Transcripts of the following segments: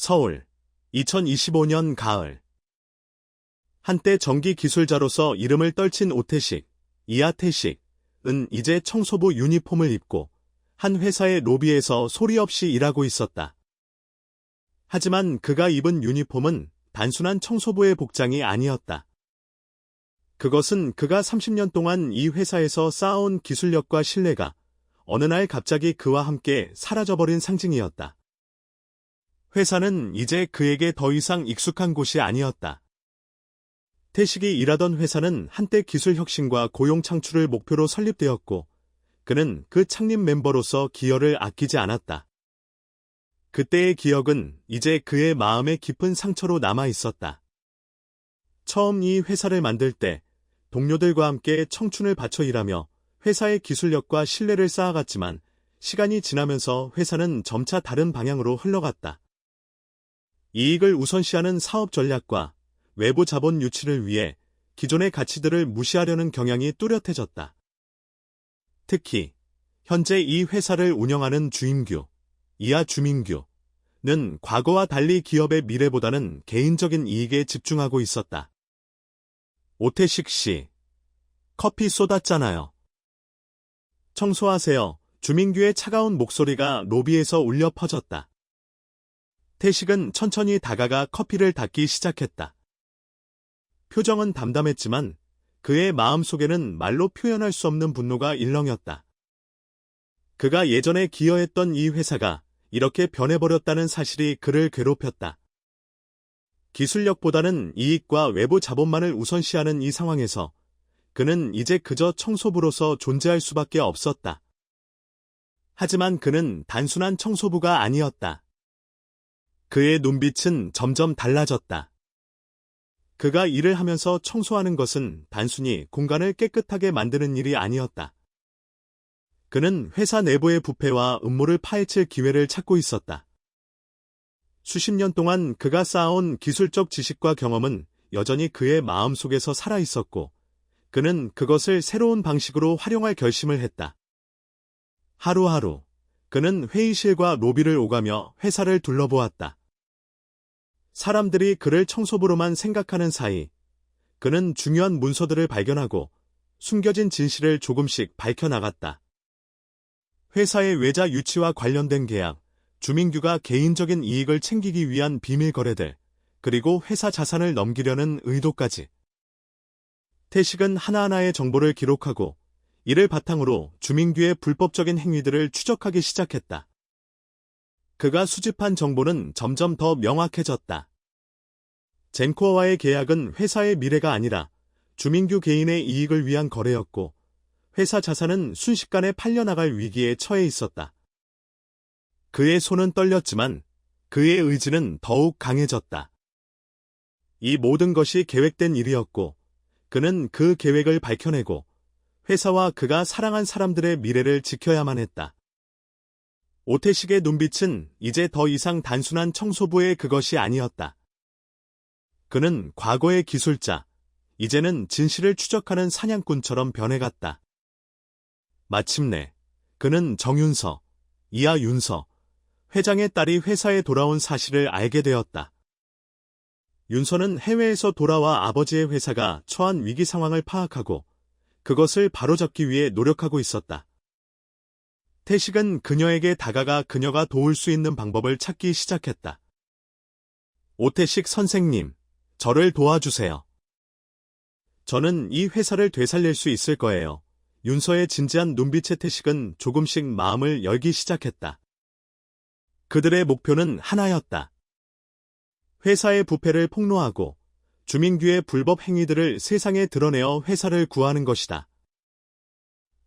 서울 2025년 가을 한때 전기 기술자로서 이름을 떨친 오태식, 이하태식은 이제 청소부 유니폼을 입고 한 회사의 로비에서 소리 없이 일하고 있었다. 하지만 그가 입은 유니폼은 단순한 청소부의 복장이 아니었다. 그것은 그가 30년 동안 이 회사에서 쌓아온 기술력과 신뢰가 어느 날 갑자기 그와 함께 사라져버린 상징이었다. 회사는 이제 그에게 더 이상 익숙한 곳이 아니었다. 태식이 일하던 회사는 한때 기술 혁신과 고용 창출을 목표로 설립되었고, 그는 그 창립 멤버로서 기여를 아끼지 않았다. 그때의 기억은 이제 그의 마음에 깊은 상처로 남아 있었다. 처음 이 회사를 만들 때 동료들과 함께 청춘을 바쳐 일하며 회사의 기술력과 신뢰를 쌓아갔지만 시간이 지나면서 회사는 점차 다른 방향으로 흘러갔다. 이익을 우선시하는 사업 전략과 외부 자본 유치를 위해 기존의 가치들을 무시하려는 경향이 뚜렷해졌다. 특히 현재 이 회사를 운영하는 주임규, 이하 주민규는 과거와 달리 기업의 미래보다는 개인적인 이익에 집중하고 있었다. 오태식 씨, 커피 쏟았잖아요. 청소하세요. 주민규의 차가운 목소리가 로비에서 울려 퍼졌다. 태식은 천천히 다가가 커피를 닦기 시작했다. 표정은 담담했지만 그의 마음속에는 말로 표현할 수 없는 분노가 일렁였다. 그가 예전에 기여했던 이 회사가 이렇게 변해버렸다는 사실이 그를 괴롭혔다. 기술력보다는 이익과 외부 자본만을 우선시하는 이 상황에서 그는 이제 그저 청소부로서 존재할 수밖에 없었다. 하지만 그는 단순한 청소부가 아니었다. 그의 눈빛은 점점 달라졌다. 그가 일을 하면서 청소하는 것은 단순히 공간을 깨끗하게 만드는 일이 아니었다. 그는 회사 내부의 부패와 음모를 파헤칠 기회를 찾고 있었다. 수십 년 동안 그가 쌓아온 기술적 지식과 경험은 여전히 그의 마음속에서 살아 있었고, 그는 그것을 새로운 방식으로 활용할 결심을 했다. 하루하루, 그는 회의실과 로비를 오가며 회사를 둘러보았다. 사람들이 그를 청소부로만 생각하는 사이, 그는 중요한 문서들을 발견하고 숨겨진 진실을 조금씩 밝혀나갔다. 회사의 외자 유치와 관련된 계약, 주민규가 개인적인 이익을 챙기기 위한 비밀 거래들, 그리고 회사 자산을 넘기려는 의도까지. 태식은 하나하나의 정보를 기록하고 이를 바탕으로 주민규의 불법적인 행위들을 추적하기 시작했다. 그가 수집한 정보는 점점 더 명확해졌다. 젠코어와의 계약은 회사의 미래가 아니라 주민규 개인의 이익을 위한 거래였고 회사 자산은 순식간에 팔려나갈 위기에 처해 있었다. 그의 손은 떨렸지만 그의 의지는 더욱 강해졌다. 이 모든 것이 계획된 일이었고 그는 그 계획을 밝혀내고 회사와 그가 사랑한 사람들의 미래를 지켜야만 했다. 오태식의 눈빛은 이제 더 이상 단순한 청소부의 그것이 아니었다. 그는 과거의 기술자, 이제는 진실을 추적하는 사냥꾼처럼 변해갔다. 마침내 그는 정윤서, 이하 윤서, 회장의 딸이 회사에 돌아온 사실을 알게 되었다. 윤서는 해외에서 돌아와 아버지의 회사가 처한 위기 상황을 파악하고 그것을 바로잡기 위해 노력하고 있었다. 태식은 그녀에게 다가가 그녀가 도울 수 있는 방법을 찾기 시작했다. 오태식 선생님, 저를 도와주세요. 저는 이 회사를 되살릴 수 있을 거예요. 윤서의 진지한 눈빛의 태식은 조금씩 마음을 열기 시작했다. 그들의 목표는 하나였다. 회사의 부패를 폭로하고 주민규의 불법 행위들을 세상에 드러내어 회사를 구하는 것이다.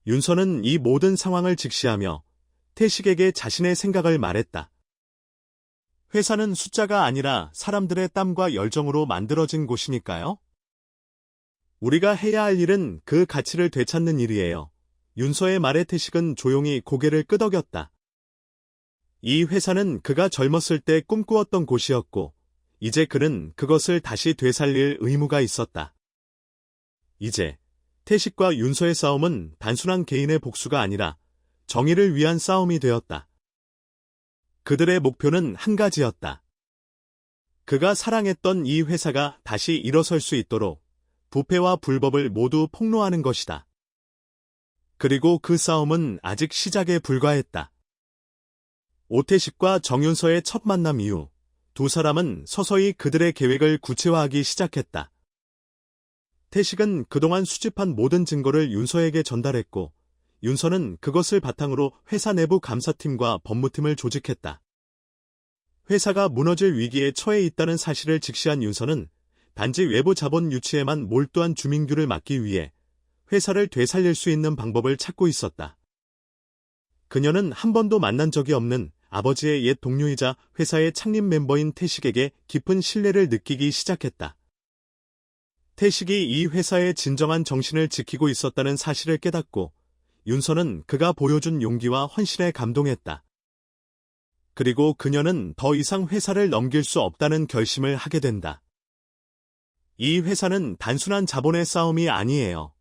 윤서는 이 모든 상황을 직시하며 태식에게 자신의 생각을 말했다. 회사는 숫자가 아니라 사람들의 땀과 열정으로 만들어진 곳이니까요. 우리가 해야 할 일은 그 가치를 되찾는 일이에요. 윤서의 말에 태식은 조용히 고개를 끄덕였다. 이 회사는 그가 젊었을 때 꿈꾸었던 곳이었고, 이제 그는 그것을 다시 되살릴 의무가 있었다. 이제 태식과 윤서의 싸움은 단순한 개인의 복수가 아니라 정의를 위한 싸움이 되었다. 그들의 목표는 한 가지였다. 그가 사랑했던 이 회사가 다시 일어설 수 있도록 부패와 불법을 모두 폭로하는 것이다. 그리고 그 싸움은 아직 시작에 불과했다. 오태식과 정윤서의 첫 만남 이후 두 사람은 서서히 그들의 계획을 구체화하기 시작했다. 태식은 그동안 수집한 모든 증거를 윤서에게 전달했고 윤서는 그것을 바탕으로 회사 내부 감사팀과 법무팀을 조직했다. 회사가 무너질 위기에 처해 있다는 사실을 직시한 윤서는 단지 외부 자본 유치에만 몰두한 주민규를 막기 위해 회사를 되살릴 수 있는 방법을 찾고 있었다. 그녀는 한 번도 만난 적이 없는 아버지의 옛 동료이자 회사의 창립 멤버인 태식에게 깊은 신뢰를 느끼기 시작했다. 태식이 이 회사의 진정한 정신을 지키고 있었다는 사실을 깨닫고 윤서는 그가 보여준 용기와 헌신에 감동했다. 그리고 그녀는 더 이상 회사를 넘길 수 없다는 결심을 하게 된다. 이 회사는 단순한 자본의 싸움이 아니에요.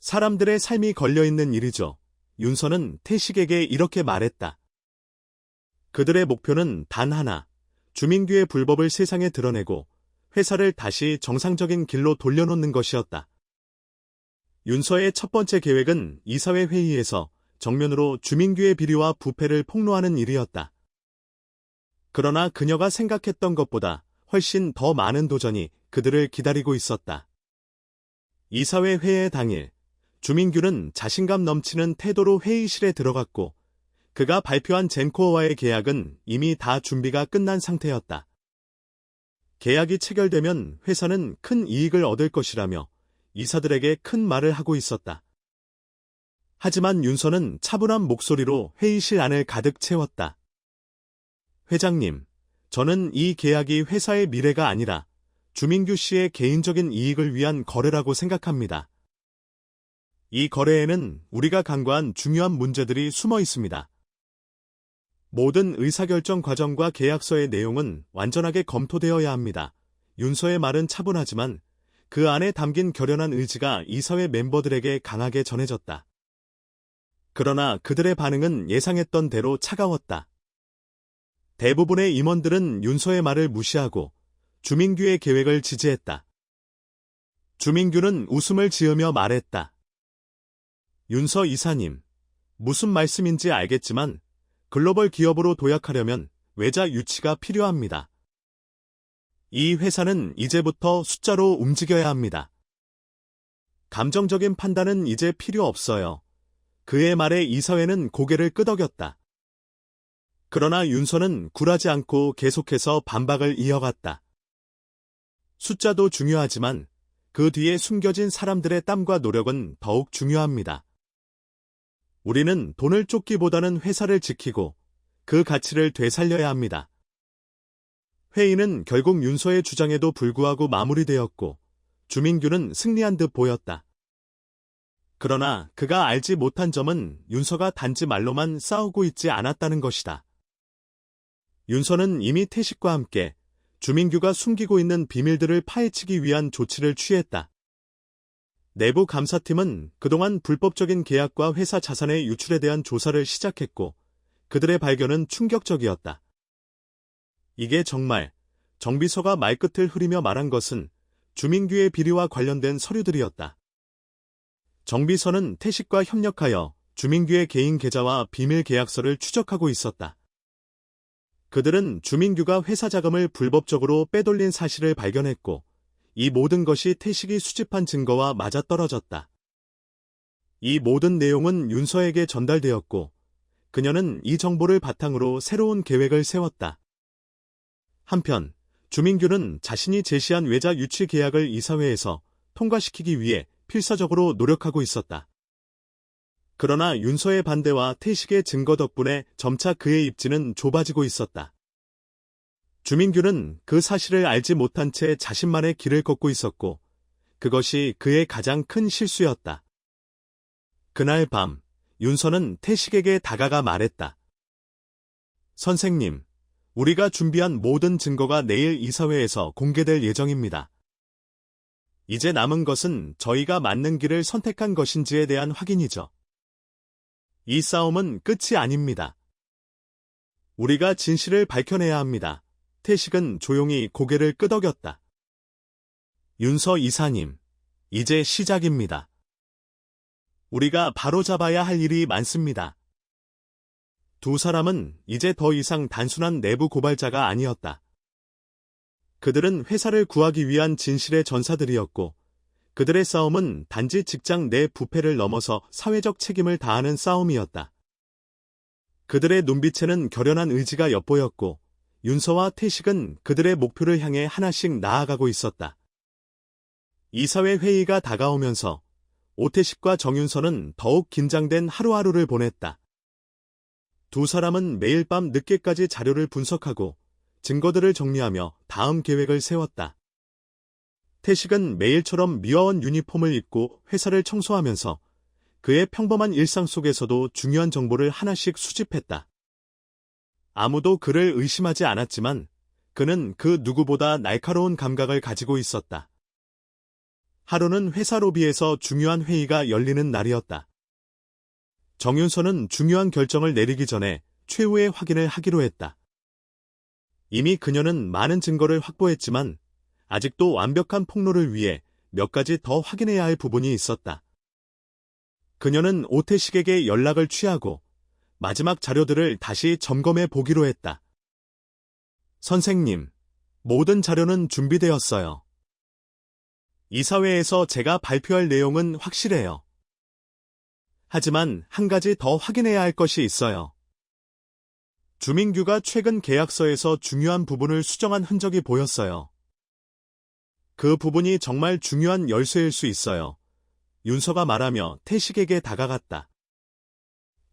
사람들의 삶이 걸려있는 일이죠. 윤서는 태식에게 이렇게 말했다. 그들의 목표는 단 하나, 주민규의 불법을 세상에 드러내고 회사를 다시 정상적인 길로 돌려놓는 것이었다. 윤서의 첫 번째 계획은 이사회 회의에서 정면으로 주민규의 비리와 부패를 폭로하는 일이었다. 그러나 그녀가 생각했던 것보다 훨씬 더 많은 도전이 그들을 기다리고 있었다. 이사회 회의 당일, 주민규는 자신감 넘치는 태도로 회의실에 들어갔고, 그가 발표한 젠코어와의 계약은 이미 다 준비가 끝난 상태였다. 계약이 체결되면 회사는 큰 이익을 얻을 것이라며 이사들에게 큰 말을 하고 있었다. 하지만 윤서는 차분한 목소리로 회의실 안을 가득 채웠다. 회장님, 저는 이 계약이 회사의 미래가 아니라 주민규 씨의 개인적인 이익을 위한 거래라고 생각합니다. 이 거래에는 우리가 간과한 중요한 문제들이 숨어 있습니다. 모든 의사결정 과정과 계약서의 내용은 완전하게 검토되어야 합니다. 윤서의 말은 차분하지만 그 안에 담긴 결연한 의지가 이사회 멤버들에게 강하게 전해졌다. 그러나 그들의 반응은 예상했던 대로 차가웠다. 대부분의 임원들은 윤서의 말을 무시하고 주민규의 계획을 지지했다. 주민규는 웃음을 지으며 말했다. 윤서 이사님, 무슨 말씀인지 알겠지만 글로벌 기업으로 도약하려면 외자 유치가 필요합니다. 이 회사는 이제부터 숫자로 움직여야 합니다. 감정적인 판단은 이제 필요 없어요. 그의 말에 이사회는 고개를 끄덕였다. 그러나 윤서는 굴하지 않고 계속해서 반박을 이어갔다. 숫자도 중요하지만 그 뒤에 숨겨진 사람들의 땀과 노력은 더욱 중요합니다. 우리는 돈을 쫓기보다는 회사를 지키고 그 가치를 되살려야 합니다. 회의는 결국 윤서의 주장에도 불구하고 마무리되었고 주민규는 승리한 듯 보였다. 그러나 그가 알지 못한 점은 윤서가 단지 말로만 싸우고 있지 않았다는 것이다. 윤서는 이미 태식과 함께 주민규가 숨기고 있는 비밀들을 파헤치기 위한 조치를 취했다. 내부 감사팀은 그동안 불법적인 계약과 회사 자산의 유출에 대한 조사를 시작했고 그들의 발견은 충격적이었다. 이게 정말 정비서가 말끝을 흐리며 말한 것은 주민규의 비리와 관련된 서류들이었다. 정비서는 태식과 협력하여 주민규의 개인 계좌와 비밀 계약서를 추적하고 있었다. 그들은 주민규가 회사 자금을 불법적으로 빼돌린 사실을 발견했고 이 모든 것이 태식이 수집한 증거와 맞아떨어졌다. 이 모든 내용은 윤서에게 전달되었고 그녀는 이 정보를 바탕으로 새로운 계획을 세웠다. 한편 주민규는 자신이 제시한 외자 유치 계약을 이사회에서 통과시키기 위해 필사적으로 노력하고 있었다. 그러나 윤서의 반대와 태식의 증거 덕분에 점차 그의 입지는 좁아지고 있었다. 주민규는 그 사실을 알지 못한 채 자신만의 길을 걷고 있었고 그것이 그의 가장 큰 실수였다. 그날 밤 윤서는 태식에게 다가가 말했다. 선생님, 우리가 준비한 모든 증거가 내일 이사회에서 공개될 예정입니다. 이제 남은 것은 저희가 맞는 길을 선택한 것인지에 대한 확인이죠. 이 싸움은 끝이 아닙니다. 우리가 진실을 밝혀내야 합니다. 태식은 조용히 고개를 끄덕였다. 윤서 이사님, 이제 시작입니다. 우리가 바로잡아야 할 일이 많습니다. 두 사람은 이제 더 이상 단순한 내부 고발자가 아니었다. 그들은 회사를 구하기 위한 진실의 전사들이었고, 그들의 싸움은 단지 직장 내 부패를 넘어서 사회적 책임을 다하는 싸움이었다. 그들의 눈빛에는 결연한 의지가 엿보였고, 윤서와 태식은 그들의 목표를 향해 하나씩 나아가고 있었다. 이사회 회의가 다가오면서 오태식과 정윤서는 더욱 긴장된 하루하루를 보냈다. 두 사람은 매일 밤 늦게까지 자료를 분석하고 증거들을 정리하며 다음 계획을 세웠다. 태식은 매일처럼 미화원 유니폼을 입고 회사를 청소하면서 그의 평범한 일상 속에서도 중요한 정보를 하나씩 수집했다. 아무도 그를 의심하지 않았지만 그는 그 누구보다 날카로운 감각을 가지고 있었다. 하루는 회사 로비에서 중요한 회의가 열리는 날이었다. 정윤서는 중요한 결정을 내리기 전에 최후의 확인을 하기로 했다. 이미 그녀는 많은 증거를 확보했지만 아직도 완벽한 폭로를 위해 몇 가지 더 확인해야 할 부분이 있었다. 그녀는 오태식에게 연락을 취하고 마지막 자료들을 다시 점검해 보기로 했다. 선생님, 모든 자료는 준비되었어요. 이사회에서 제가 발표할 내용은 확실해요. 하지만 한 가지 더 확인해야 할 것이 있어요. 주민규가 최근 계약서에서 중요한 부분을 수정한 흔적이 보였어요. 그 부분이 정말 중요한 열쇠일 수 있어요. 윤서가 말하며 태식에게 다가갔다.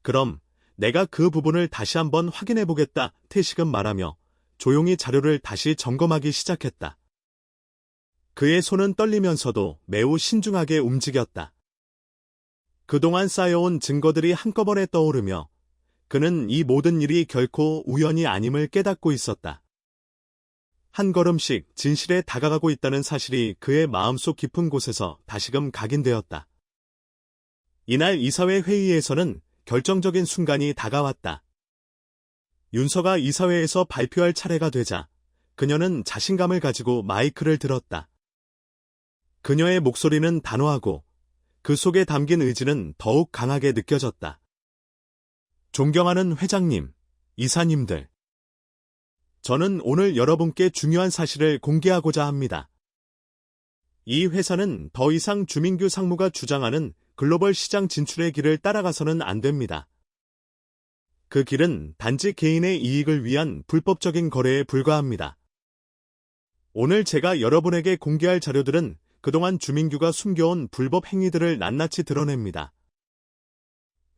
그럼 내가 그 부분을 다시 한번 확인해 보겠다. 태식은 말하며 조용히 자료를 다시 점검하기 시작했다. 그의 손은 떨리면서도 매우 신중하게 움직였다. 그동안 쌓여온 증거들이 한꺼번에 떠오르며 그는 이 모든 일이 결코 우연이 아님을 깨닫고 있었다. 한 걸음씩 진실에 다가가고 있다는 사실이 그의 마음속 깊은 곳에서 다시금 각인되었다. 이날 이사회 회의에서는 결정적인 순간이 다가왔다. 윤서가 이사회에서 발표할 차례가 되자 그녀는 자신감을 가지고 마이크를 들었다. 그녀의 목소리는 단호하고 그 속에 담긴 의지는 더욱 강하게 느껴졌다. 존경하는 회장님, 이사님들. 저는 오늘 여러분께 중요한 사실을 공개하고자 합니다. 이 회사는 더 이상 주민규 상무가 주장하는 글로벌 시장 진출의 길을 따라가서는 안 됩니다. 그 길은 단지 개인의 이익을 위한 불법적인 거래에 불과합니다. 오늘 제가 여러분에게 공개할 자료들은 그동안 주민규가 숨겨온 불법 행위들을 낱낱이 드러냅니다.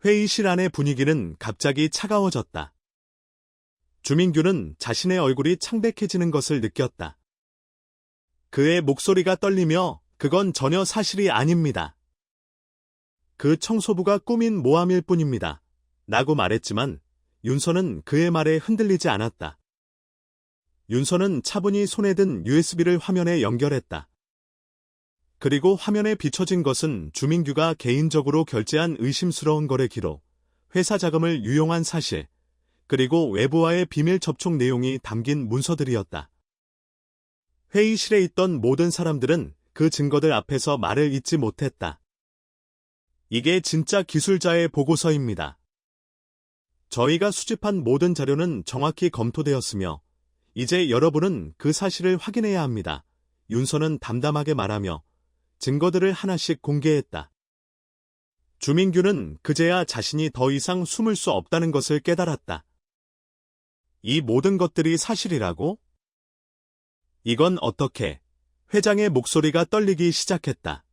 회의실 안의 분위기는 갑자기 차가워졌다. 주민규는 자신의 얼굴이 창백해지는 것을 느꼈다. 그의 목소리가 떨리며 그건 전혀 사실이 아닙니다. 그 청소부가 꾸민 모함일 뿐입니다. 라고 말했지만 윤서는 그의 말에 흔들리지 않았다. 윤서는 차분히 손에 든 USB를 화면에 연결했다. 그리고 화면에 비춰진 것은 주민규가 개인적으로 결제한 의심스러운 거래 기록, 회사 자금을 유용한 사실, 그리고 외부와의 비밀 접촉 내용이 담긴 문서들이었다. 회의실에 있던 모든 사람들은 그 증거들 앞에서 말을 잇지 못했다. 이게 진짜 기술자의 보고서입니다. 저희가 수집한 모든 자료는 정확히 검토되었으며, 이제 여러분은 그 사실을 확인해야 합니다. 윤서는 담담하게 말하며 증거들을 하나씩 공개했다. 주민규는 그제야 자신이 더 이상 숨을 수 없다는 것을 깨달았다. 이 모든 것들이 사실이라고? 이건 어떻게? 회장의 목소리가 떨리기 시작했다.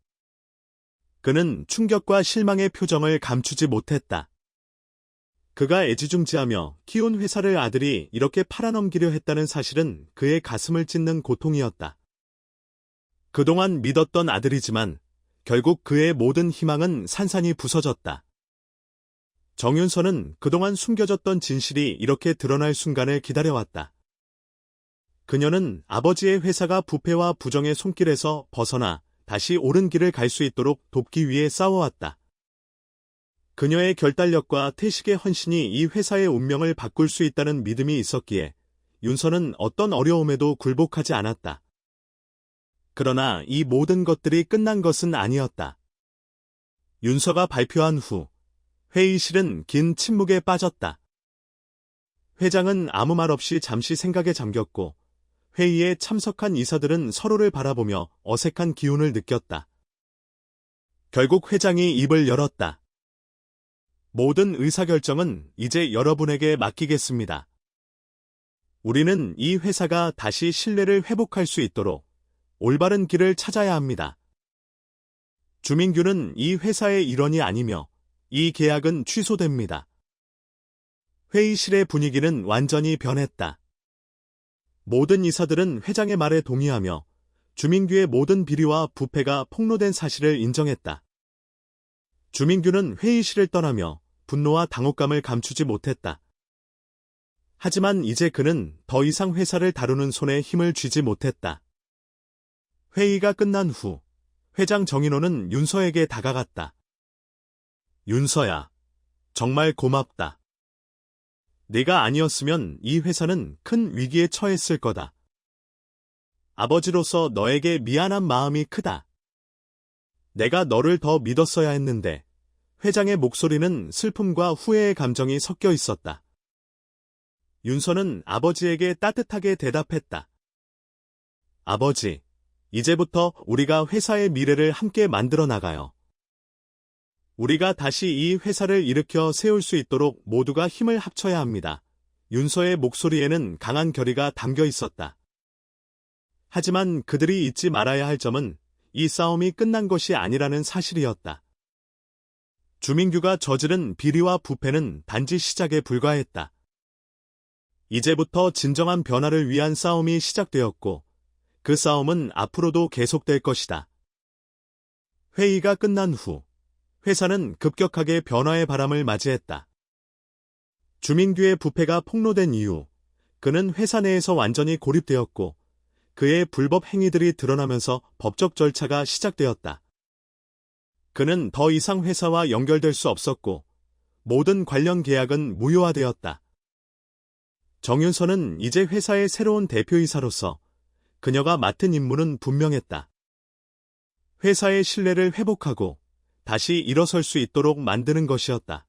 그는 충격과 실망의 표정을 감추지 못했다. 그가 애지중지하며 키운 회사를 아들이 이렇게 팔아넘기려 했다는 사실은 그의 가슴을 찢는 고통이었다. 그동안 믿었던 아들이지만 결국 그의 모든 희망은 산산이 부서졌다. 정윤서는 그동안 숨겨졌던 진실이 이렇게 드러날 순간을 기다려왔다. 그녀는 아버지의 회사가 부패와 부정의 손길에서 벗어나 다시 옳은 길을 갈 수 있도록 돕기 위해 싸워왔다. 그녀의 결단력과 태식의 헌신이 이 회사의 운명을 바꿀 수 있다는 믿음이 있었기에 윤서는 어떤 어려움에도 굴복하지 않았다. 그러나 이 모든 것들이 끝난 것은 아니었다. 윤서가 발표한 후 회의실은 긴 침묵에 빠졌다. 회장은 아무 말 없이 잠시 생각에 잠겼고 회의에 참석한 이사들은 서로를 바라보며 어색한 기운을 느꼈다. 결국 회장이 입을 열었다. 모든 의사결정은 이제 여러분에게 맡기겠습니다. 우리는 이 회사가 다시 신뢰를 회복할 수 있도록 올바른 길을 찾아야 합니다. 주민규는 이 회사의 일원이 아니며 이 계약은 취소됩니다. 회의실의 분위기는 완전히 변했다. 모든 이사들은 회장의 말에 동의하며 주민규의 모든 비리와 부패가 폭로된 사실을 인정했다. 주민규는 회의실을 떠나며 분노와 당혹감을 감추지 못했다. 하지만 이제 그는 더 이상 회사를 다루는 손에 힘을 쥐지 못했다. 회의가 끝난 후 회장 정인호는 윤서에게 다가갔다. 윤서야, 정말 고맙다. 네가 아니었으면 이 회사는 큰 위기에 처했을 거다. 아버지로서 너에게 미안한 마음이 크다. 내가 너를 더 믿었어야 했는데 회장의 목소리는 슬픔과 후회의 감정이 섞여 있었다. 윤서는 아버지에게 따뜻하게 대답했다. 아버지, 이제부터 우리가 회사의 미래를 함께 만들어 나가요. 우리가 다시 이 회사를 일으켜 세울 수 있도록 모두가 힘을 합쳐야 합니다. 윤서의 목소리에는 강한 결의가 담겨 있었다. 하지만 그들이 잊지 말아야 할 점은 이 싸움이 끝난 것이 아니라는 사실이었다. 주민규가 저지른 비리와 부패는 단지 시작에 불과했다. 이제부터 진정한 변화를 위한 싸움이 시작되었고, 그 싸움은 앞으로도 계속될 것이다. 회의가 끝난 후, 회사는 급격하게 변화의 바람을 맞이했다. 주민규의 부패가 폭로된 이후, 그는 회사 내에서 완전히 고립되었고, 그의 불법 행위들이 드러나면서 법적 절차가 시작되었다. 그는 더 이상 회사와 연결될 수 없었고, 모든 관련 계약은 무효화되었다. 정윤서는 이제 회사의 새로운 대표이사로서 그녀가 맡은 임무는 분명했다. 회사의 신뢰를 회복하고 다시 일어설 수 있도록 만드는 것이었다.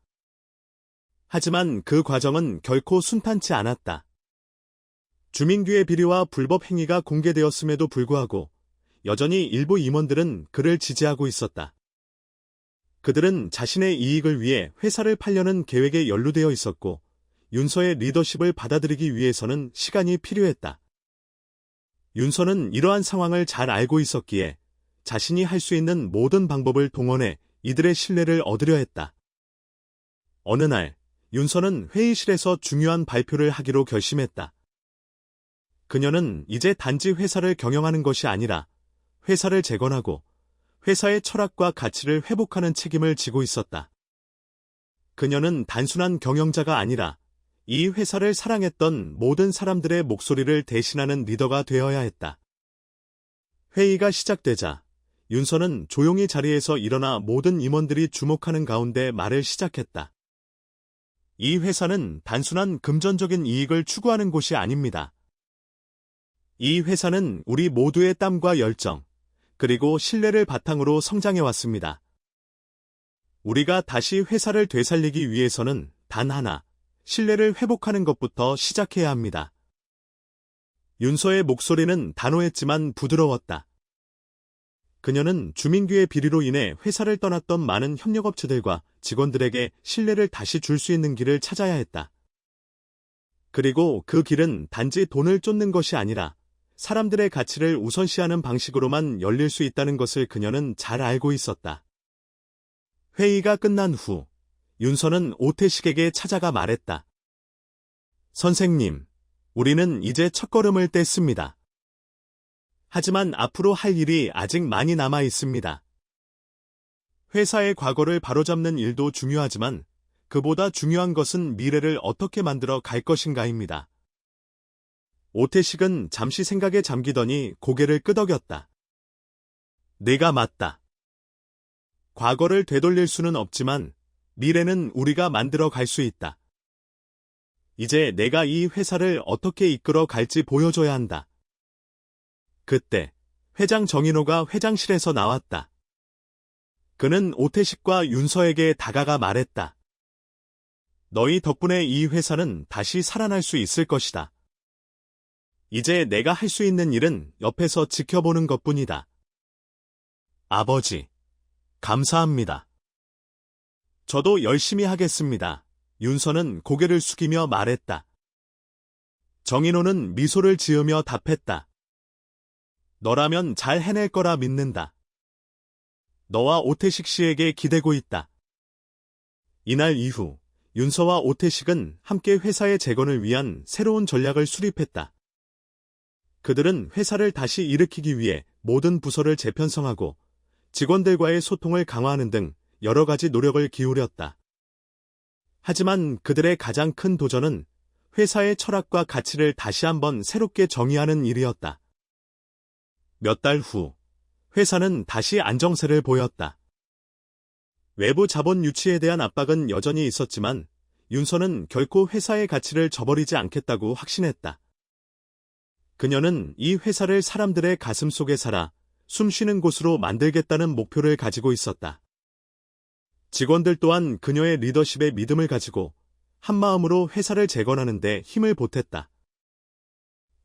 하지만 그 과정은 결코 순탄치 않았다. 주민규의 비리와 불법 행위가 공개되었음에도 불구하고 여전히 일부 임원들은 그를 지지하고 있었다. 그들은 자신의 이익을 위해 회사를 팔려는 계획에 연루되어 있었고 윤서의 리더십을 받아들이기 위해서는 시간이 필요했다. 윤서는 이러한 상황을 잘 알고 있었기에 자신이 할 수 있는 모든 방법을 동원해 이들의 신뢰를 얻으려 했다. 어느 날, 윤서는 회의실에서 중요한 발표를 하기로 결심했다. 그녀는 이제 단지 회사를 경영하는 것이 아니라 회사를 재건하고 회사의 철학과 가치를 회복하는 책임을 지고 있었다. 그녀는 단순한 경영자가 아니라 이 회사를 사랑했던 모든 사람들의 목소리를 대신하는 리더가 되어야 했다. 회의가 시작되자 윤서는 조용히 자리에서 일어나 모든 임원들이 주목하는 가운데 말을 시작했다. 이 회사는 단순한 금전적인 이익을 추구하는 곳이 아닙니다. 이 회사는 우리 모두의 땀과 열정, 그리고 신뢰를 바탕으로 성장해 왔습니다. 우리가 다시 회사를 되살리기 위해서는 단 하나, 신뢰를 회복하는 것부터 시작해야 합니다. 윤서의 목소리는 단호했지만 부드러웠다. 그녀는 주민규의 비리로 인해 회사를 떠났던 많은 협력업체들과 직원들에게 신뢰를 다시 줄 수 있는 길을 찾아야 했다. 그리고 그 길은 단지 돈을 쫓는 것이 아니라 사람들의 가치를 우선시하는 방식으로만 열릴 수 있다는 것을 그녀는 잘 알고 있었다. 회의가 끝난 후 윤서는 오태식에게 찾아가 말했다. 선생님, 우리는 이제 첫걸음을 뗐습니다. 하지만 앞으로 할 일이 아직 많이 남아 있습니다. 회사의 과거를 바로잡는 일도 중요하지만 그보다 중요한 것은 미래를 어떻게 만들어 갈 것인가입니다. 오태식은 잠시 생각에 잠기더니 고개를 끄덕였다. 내가 맞다. 과거를 되돌릴 수는 없지만 미래는 우리가 만들어 갈 수 있다. 이제 내가 이 회사를 어떻게 이끌어 갈지 보여줘야 한다. 그때 회장 정인호가 회장실에서 나왔다. 그는 오태식과 윤서에게 다가가 말했다. 너희 덕분에 이 회사는 다시 살아날 수 있을 것이다. 이제 내가 할 수 있는 일은 옆에서 지켜보는 것 뿐이다. 아버지, 감사합니다. 저도 열심히 하겠습니다. 윤서는 고개를 숙이며 말했다. 정인호는 미소를 지으며 답했다. 너라면 잘 해낼 거라 믿는다. 너와 오태식 씨에게 기대고 있다. 이날 이후 윤서와 오태식은 함께 회사의 재건을 위한 새로운 전략을 수립했다. 그들은 회사를 다시 일으키기 위해 모든 부서를 재편성하고 직원들과의 소통을 강화하는 등 여러 가지 노력을 기울였다. 하지만 그들의 가장 큰 도전은 회사의 철학과 가치를 다시 한번 새롭게 정의하는 일이었다. 몇 달 후, 회사는 다시 안정세를 보였다. 외부 자본 유치에 대한 압박은 여전히 있었지만 윤서는 결코 회사의 가치를 저버리지 않겠다고 확신했다. 그녀는 이 회사를 사람들의 가슴 속에 살아 숨쉬는 곳으로 만들겠다는 목표를 가지고 있었다. 직원들 또한 그녀의 리더십에 믿음을 가지고 한마음으로 회사를 재건하는 데 힘을 보탰다.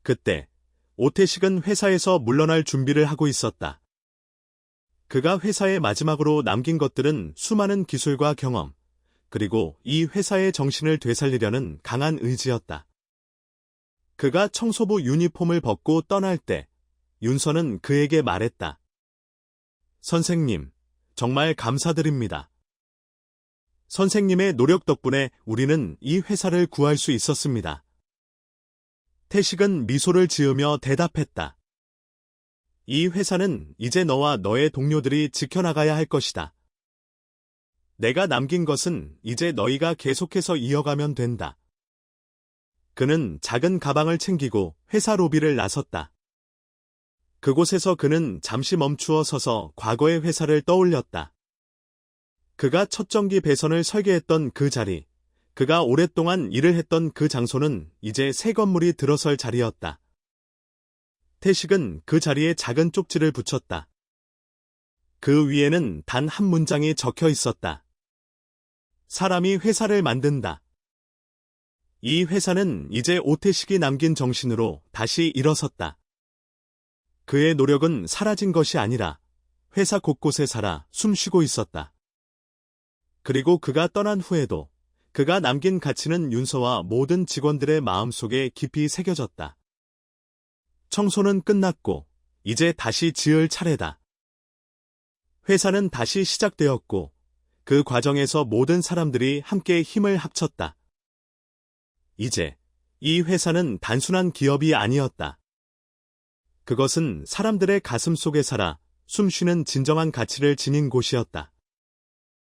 그때 오태식은 회사에서 물러날 준비를 하고 있었다. 그가 회사에 마지막으로 남긴 것들은 수많은 기술과 경험, 그리고 이 회사의 정신을 되살리려는 강한 의지였다. 그가 청소부 유니폼을 벗고 떠날 때 윤서는 그에게 말했다. 선생님, 정말 감사드립니다. 선생님의 노력 덕분에 우리는 이 회사를 구할 수 있었습니다. 태식은 미소를 지으며 대답했다. 이 회사는 이제 너와 너의 동료들이 지켜나가야 할 것이다. 내가 남긴 것은 이제 너희가 계속해서 이어가면 된다. 그는 작은 가방을 챙기고 회사 로비를 나섰다. 그곳에서 그는 잠시 멈추어 서서 과거의 회사를 떠올렸다. 그가 첫 전기 배선을 설계했던 그 자리, 그가 오랫동안 일을 했던 그 장소는 이제 새 건물이 들어설 자리였다. 태식은 그 자리에 작은 쪽지를 붙였다. 그 위에는 단 한 문장이 적혀 있었다. 사람이 회사를 만든다. 이 회사는 이제 오태식이 남긴 정신으로 다시 일어섰다. 그의 노력은 사라진 것이 아니라 회사 곳곳에 살아 숨쉬고 있었다. 그리고 그가 떠난 후에도 그가 남긴 가치는 윤서와 모든 직원들의 마음속에 깊이 새겨졌다. 청소는 끝났고 이제 다시 지을 차례다. 회사는 다시 시작되었고 그 과정에서 모든 사람들이 함께 힘을 합쳤다. 이제 이 회사는 단순한 기업이 아니었다. 그것은 사람들의 가슴 속에 살아 숨쉬는 진정한 가치를 지닌 곳이었다.